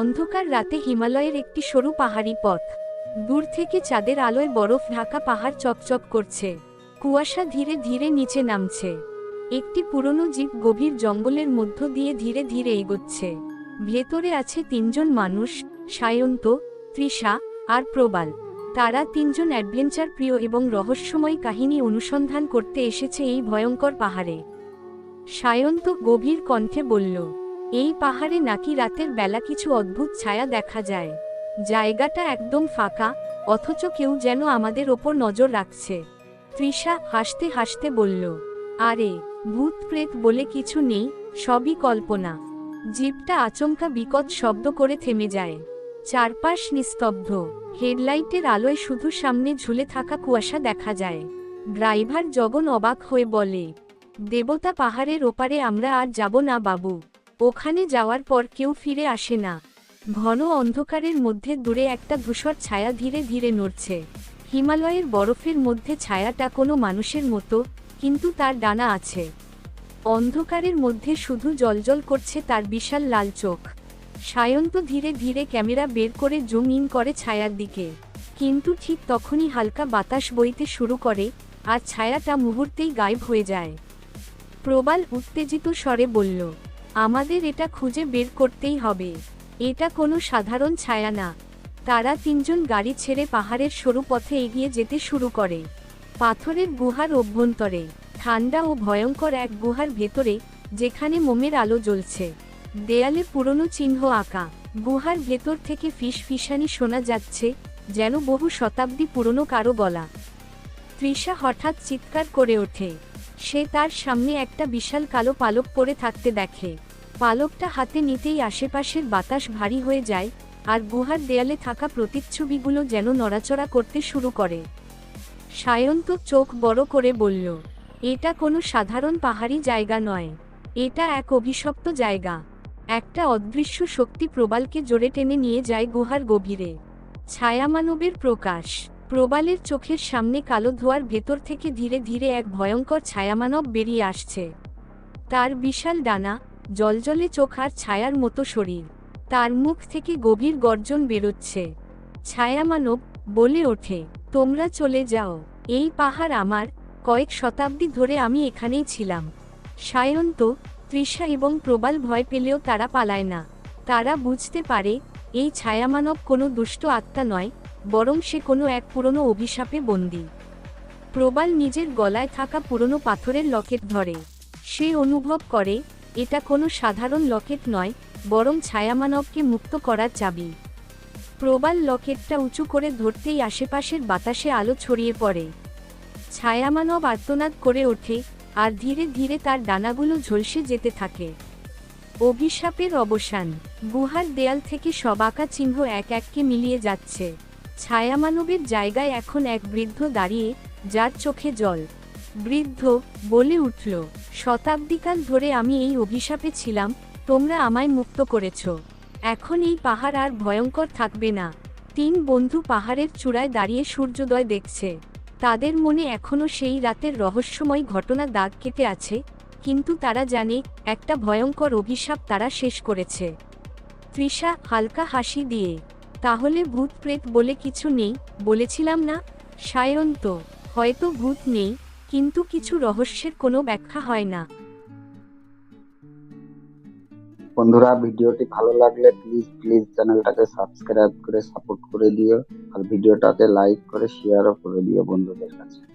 অন্ধকার রাতে হিমালয়ের একটি সরু পাহাড়ি পথ। দূর থেকে চাঁদের আলোয় বরফ ঢাকা পাহাড় চকচক করছে। কুয়াশা ধীরে ধীরে নিচে নামছে। একটি পুরনো জিপ গভীর জঙ্গলের মধ্য দিয়ে ধীরে ধীরে এগোচ্ছে। ভেতরে আছে তিনজন মানুষ, সায়ন্ত, তৃষা আর প্রবাল। তারা তিনজন অ্যাডভেঞ্চার প্রিয় এবং রহস্যময় কাহিনী অনুসন্ধান করতে এসেছে এই ভয়ঙ্কর পাহাড়ে। সায়ন্ত গভীর কণ্ঠে বলল এই পাহাড়ে নাকি রাতের বেলা কিছু অদ্ভুত ছায়া দেখা যায়। জায়গাটা একদম ফাঁকা, অথচ কেউ যেন আমাদের ওপর নজর রাখছে। তৃষা হাসতে হাসতে বলল, আরে, ভূত প্রেত বলে কিছু নেই, সবই কল্পনা। জিপটা আচমকা বিকট শব্দ করে থেমে যায়। চারপাশ নিস্তব্ধ, হেডলাইটের আলোয় শুধু সামনে ঝুলে থাকা কুয়াশা দেখা যায়। ড্রাইভার জগন অবাক হয়ে বলে, দেবতা পাহাড়ের ওপারে আমরা আর যাব না বাবু। ওখানে যাওয়ার পর কেউ ফিরে আসে না। ঘন অন্ধকারের মধ্যে দূরে একটা ধূসর ছায়া ধীরে ধীরে নড়ছে। হিমালয়ের বরফের মধ্যে ছায়াটা কোনো মানুষের মতো, কিন্তু তার ডানা আছে। অন্ধকারের মধ্যে শুধু জলজল করছে তার বিশাল লাল চোখ। সায়ন্ত ধীরে ধীরে ক্যামেরা বের করে জুম ইন করে ছায়ার দিকে। কিন্তু ঠিক তখনই হালকা বাতাস বইতে শুরু করে, আর ছায়াটা মুহূর্তেই গায়েব হয়ে যায়। প্রবাল উত্তেজিত স্বরে বলল আমাদের এটা খুঁজে বের করতেই হবে। এটা কোনো সাধারণ ছায়া না। তারা তিনজন গাড়ি ছেড়ে পাহাড়ের সরু পথে এগিয়ে যেতে শুরু করে। পাথরের গুহার অভ্যন্তরে, ঠান্ডা ও ভয়ঙ্কর এক গুহার ভেতরে, যেখানে মোমের আলো জ্বলছে। দেয়ালে পুরনো চিহ্ন আঁকা। গুহার ভেতর থেকে ফিস ফিসানি শোনা যাচ্ছে, যেন বহু শতাব্দী পুরনো কারও গলা। তৃষা হঠাৎ চিৎকার করে ওঠে। সে তার সামনে একটা বিশাল কালো পালক পরে থাকতে দেখে। পালকটা হাতে নিতেই আশেপাশের বাতাস ভারী হয়ে যায়, আর গুহার দেয়ালে থাকা প্রতিচ্ছবিগুলো যেন নড়াচড়া করতে শুরু করে। সায়ন্ত চোখ বড় করে বলল, এটা কোনো সাধারণ পাহাড়ি জায়গা নয়। এটা এক অভিশপ্ত জায়গা। একটা অদৃশ্য শক্তি প্রবালকে জোরে টেনে নিয়ে যায় গুহার গভীরে। ছায়ামানবের প্রকাশ। প্রবালের চোখের সামনে কালো ধোয়ার ভেতর থেকে ধীরে ধীরে এক ভয়ঙ্কর ছায়ামানব বেরিয়ে আসছে। তার বিশাল ডানা জলজলে চোখ আর ছায়ার মতো শরীর। তার মুখ থেকে গভীর গর্জন বেরোচ্ছে। ছায়া মানব বলে ওঠে, তোমরা চলে যাও। এই পাহাড় আমার। কয়েক শতাব্দী ধরে আমি এখানেই ছিলাম। সায়ন্ত তৃষা এবং প্রবাল ভয় পেলেও তারা পালায় না। তারা বুঝতে পারে, এই ছায়ামানব কোনো দুষ্ট আত্মা নয়, বরং সে কোনো এক পুরনো অভিশাপে বন্দী। প্রবাল নিজের গলায় থাকা পুরনো পাথরের লকেট ধরে। সে অনুভব করে এটা কোনো সাধারণ লকেট নয়, বরং ছায়ামানবকে মুক্ত করার চাবি। প্রবাল লকেটটা উঁচু করে ধরতেই আশেপাশের বাতাসে আলো ছড়িয়ে পড়ে। ছায়ামানব আর্তনাদ করে ওঠে, আর ধীরে ধীরে তার ডানাগুলো ঝলসে যেতে থাকে। অভিশাপের অবসান, গুহার দেয়াল থেকে সব আঁকা চিহ্ন এক এককে মিলিয়ে যাচ্ছে। ছায়ামানবের জায়গায় এখন এক বৃদ্ধ দাঁড়িয়ে, যার চোখে জল। বৃদ্ধ বলে উঠল, শতাব্দীকাল ধরে আমি এই অভিশাপে ছিলাম, তোমরা আমায় মুক্ত করেছ। এখন এই পাহাড় আর ভয়ঙ্কর থাকবে না। তিন বন্ধু পাহাড়ের চূড়ায় দাঁড়িয়ে সূর্যোদয় দেখছে। তাদের মনে এখনও সেই রাতের রহস্যময় ঘটনা দাগ কেটে আছে, কিন্তু তারা জানে, একটা ভয়ঙ্কর অভিশাপ তারা শেষ করেছে। তৃষা হালকা হাসি দিয়ে, তাহলে ভূত প্রেত বলে কিছু নেই, বলেছিলাম না? সায়ন্ত, হয়তো ভূত নেই কিন্তু কিছু রহস্যের কোনো ব্যাখ্যা হয় না। বন্ধুরা, ভিডিওটি ভালো লাগলে প্লিজ প্লিজ চ্যানেলটাকে সাবস্ক্রাইব করে সাপোর্ট করে দিও। আর ভিডিওটাতে লাইক করে শেয়ারও করে দিও বন্ধুদের কাছে।